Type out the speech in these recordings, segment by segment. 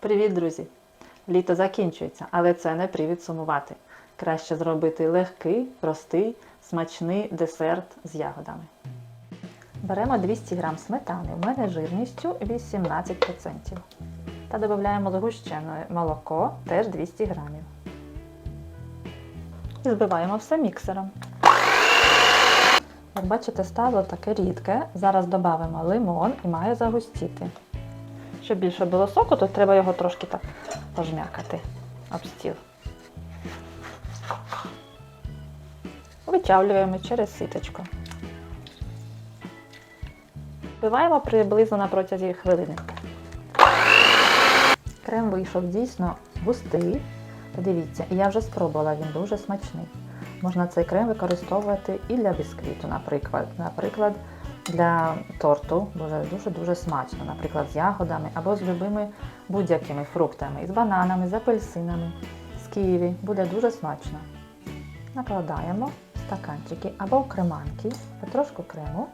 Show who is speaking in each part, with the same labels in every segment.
Speaker 1: Привіт, друзі! Літо закінчується, але це не привід сумувати. Краще зробити легкий, простий, смачний десерт з ягодами. Беремо 200 г сметани, у мене жирністю 18%. Та додаємо згущене молоко, теж 200 г. І збиваємо все міксером. Як бачите, стало таке рідке. Зараз додамо лимон і має загустіти. Щоб більше було соку, то треба його трошки так пожмякати об стіл. Вичавлюємо через ситочко. Вбиваємо приблизно на протязі хвилини. Крем вийшов дійсно густий. Подивіться, я вже спробувала, він дуже смачний. Можна цей крем використовувати і для бісквіту, наприклад. Наприклад, для торту буде дуже-дуже смачно, наприклад, з ягодами або з любими будь-якими фруктами, з бананами, з апельсинами, з ківі. Буде дуже смачно. Накладаємо стаканчики або креманки, потрошку крему.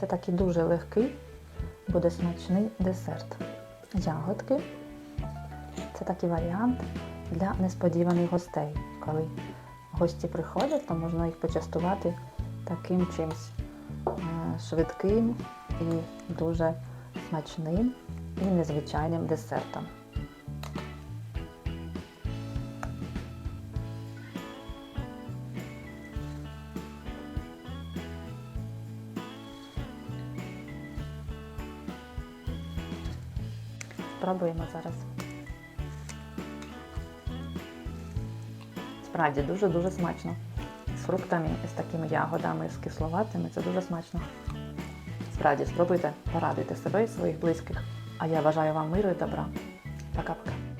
Speaker 1: Це такий дуже легкий, буде смачний десерт. Ягодки. Це такий варіант для несподіваних гостей. Коли гості приходять, то можна їх почастувати таким чимось швидким і дуже смачним і незвичайним десертом. Спробуємо зараз. Справді дуже-дуже смачно. Фруктами, з такими ягодами, з кисловатими це дуже смачно. Справді, спробуйте, порадуйте себе і своїх близьких. А я бажаю вам миру і добра. Пока-пока.